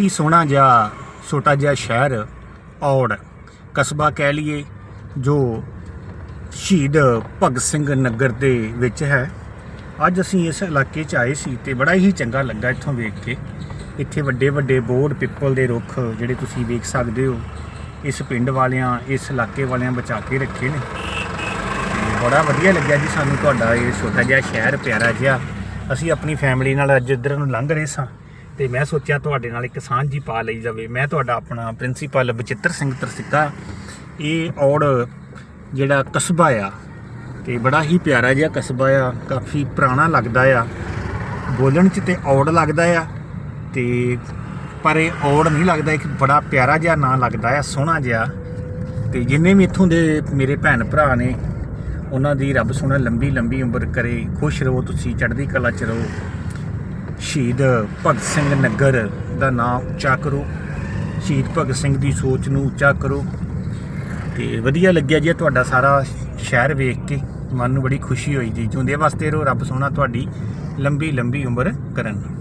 ਹੀ ਸੋਹਣਾ ਜਿਹਾ, ਛੋਟਾ ਜਿਹਾ ਸ਼ਹਿਰ, ਔੜ, ਕਸਬਾ ਕਹਿ ਲਈਏ, ਜੋ ਸ਼ਹੀਦ ਭਗਤ ਸਿੰਘ ਨਗਰ ਦੇ ਵਿੱਚ ਹੈ। ਅੱਜ ਅਸੀਂ ਇਸ ਇਲਾਕੇ 'ਚ ਆਏ ਸੀ ਤੇ ਬੜਾ ਹੀ ਚੰਗਾ ਲੱਗਾ ਇੱਥੋਂ ਵੇਖ ਕੇ। ਇੱਥੇ ਵੱਡੇ ਵੱਡੇ ਬੋਰਡ ਪਿੱਪਲ ਦੇ ਰੁੱਖ ਜਿਹੜੇ ਤੁਸੀਂ ਵੇਖ ਸਕਦੇ ਹੋ, ਇਸ ਪਿੰਡ ਵਾਲਿਆਂ, ਇਸ ਇਲਾਕੇ ਵਾਲਿਆਂ ਬਚਾ ਕੇ ਰੱਖੇ ਨੇ। ਬੜਾ ਵਧੀਆ ਲੱਗਿਆ ਜੀ ਸਾਨੂੰ ਤੁਹਾਡਾ ਇਹ ਛੋਟਾ ਜਿਹਾ ਸ਼ਹਿਰ, ਪਿਆਰਾ ਜਿਹਾ। ਅਸੀਂ ਆਪਣੀ ਫੈਮਿਲੀ ਨਾਲ ਅੱਜ ਇੱਧਰ ਨੂੰ ਲੰਘ ਰਹੇ ਸਾਂ। ਤੇ ਮੈਂ ਸੋਚਿਆ ਤੁਹਾਡੇ ਨਾਲ ਇੱਕ ਸਾਂਝੀ ਪਾ ਲਈ ਜਾਵੇ। ਮੈਂ ਤੁਹਾਡਾ ਆਪਣਾ ਪ੍ਰਿੰਸੀਪਲ ਬਚਿੱਤਰ ਸਿੰਘ ਤਰਸਿੱਕਾ ਇਹ ਔੜ ਜਿਹੜਾ ਕਸਬਾ ਆ, ਤੇ ਬੜਾ ਹੀ ਪਿਆਰਾ ਜਿਹਾ ਕਸਬਾ ਆ, ਕਾਫੀ ਪੁਰਾਣਾ ਲੱਗਦਾ ਆ। ਬੋਲਣ 'ਚ ਤੇ ਔੜ ਲੱਗਦਾ ਆ, ਤੇ ਪਰ ਇਹ ਔੜ ਨਹੀਂ ਲੱਗਦਾ, ਇੱਕ ਬੜਾ ਪਿਆਰਾ ਜਿਹਾ ਨਾਂ ਲੱਗਦਾ ਆ, ਸੋਹਣਾ ਜਿਹਾ। ਤੇ ਜਿੰਨੇ ਵੀ ਇੱਥੋਂ ਦੇ ਮੇਰੇ ਭੈਣ ਭਰਾ ਨੇ, ਉਹਨਾਂ ਦੀ ਰੱਬ ਸੋਹਣਾ ਲੰਬੀ ਲੰਬੀ ਉਮਰ ਕਰੇ, ਖੁਸ਼ ਰਹੋ ਤੁਸੀਂ, ਚੜ੍ਹਦੀ ਕਲਾ ਚ ਰਹੋ। ਸ਼ਹੀਦ ਭਗਤ ਸਿੰਘ ਨਗਰ ਦਾ ਨਾਮ ਉੱਚਾ ਕਰੋ। ਸ਼ਹੀਦ ਭਗਤ ਸਿੰਘ ਦੀ ਸੋਚ ਨੂੰ ਉੱਚਾ ਕਰੋ। ਤੇ ਵਧੀਆ ਲੱਗਿਆ ਜੀ ਤੁਹਾਡਾ ਸਾਰਾ ਸ਼ਹਿਰ ਵੇਖ ਕੇ। ਮਨ ਨੂੰ ਬੜੀ ਖੁਸ਼ੀ ਹੋਈ ਜੀ। ਜਿਉਂਦੇ ਵਾਸਤੇ ਰਹੋ। ਰੱਬ ਸੋਹਣਾ ਤੁਹਾਡੀ ਲੰਬੀ ਲੰਬੀ ਉਮਰ ਕਰਨ।